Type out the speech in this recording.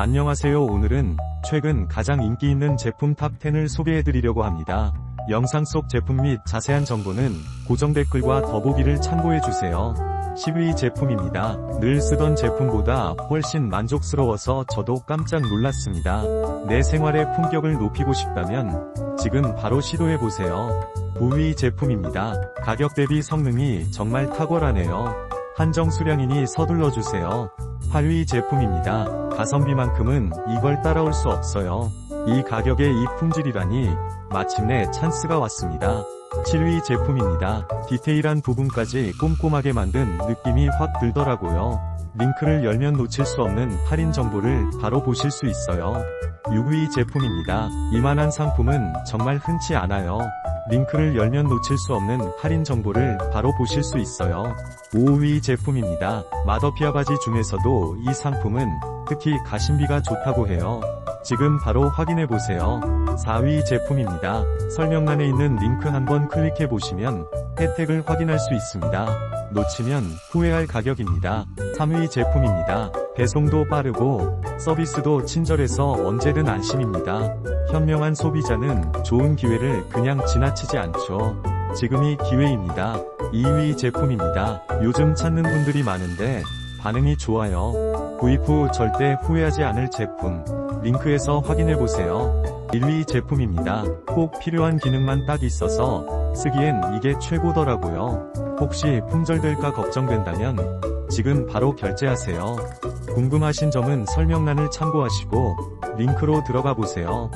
안녕하세요 오늘은 최근 가장 인기 있는 제품 탑10을 소개해드리려고 합니다. 영상 속 제품 및 자세한 정보는 고정 댓글과 더보기를 참고해주세요. 10위 제품입니다. 늘 쓰던 제품보다 훨씬 만족스러워서 저도 깜짝 놀랐습니다. 내 생활의 품격을 높이고 싶다면 지금 바로 시도해보세요. 9위 제품입니다. 가격 대비 성능이 정말 탁월하네요. 한정 수량이니 서둘러주세요. 8위 제품입니다. 가성비만큼은 이걸 따라올 수 없어요. 이 가격에 이 품질이라니 마침내 찬스가 왔습니다. 7위 제품입니다. 디테일한 부분까지 꼼꼼하게 만든 느낌이 확 들더라고요. 링크를 열면 놓칠 수 없는 할인 정보를 바로 보실 수 있어요. 6위 제품입니다. 이만한 상품은 정말 흔치 않아요. 링크를 열면 놓칠 수 없는 할인 정보를 바로 보실 수 있어요. 5위 제품입니다. 마더피아 바지 중에서도 이 상품은 특히 가심비가 좋다고 해요. 지금 바로 확인해보세요. 4위 제품입니다. 설명란에 있는 링크 한번 클릭해보시면 혜택을 확인할 수 있습니다. 놓치면 후회할 가격입니다. 3위 제품입니다. 배송도 빠르고 서비스도 친절해서 언제든 안심입니다. 현명한 소비자는 좋은 기회를 그냥 지나치지 않죠. 지금이 기회입니다. 2위 제품입니다. 요즘 찾는 분들이 많은데 반응이 좋아요. 구입 후 절대 후회하지 않을 제품. 링크에서 확인해보세요. 1위 제품입니다. 꼭 필요한 기능만 딱 있어서 쓰기엔 이게 최고더라고요. 혹시 품절될까 걱정된다면 지금 바로 결제하세요. 궁금하신 점은 설명란을 참고하시고 링크로 들어가 보세요.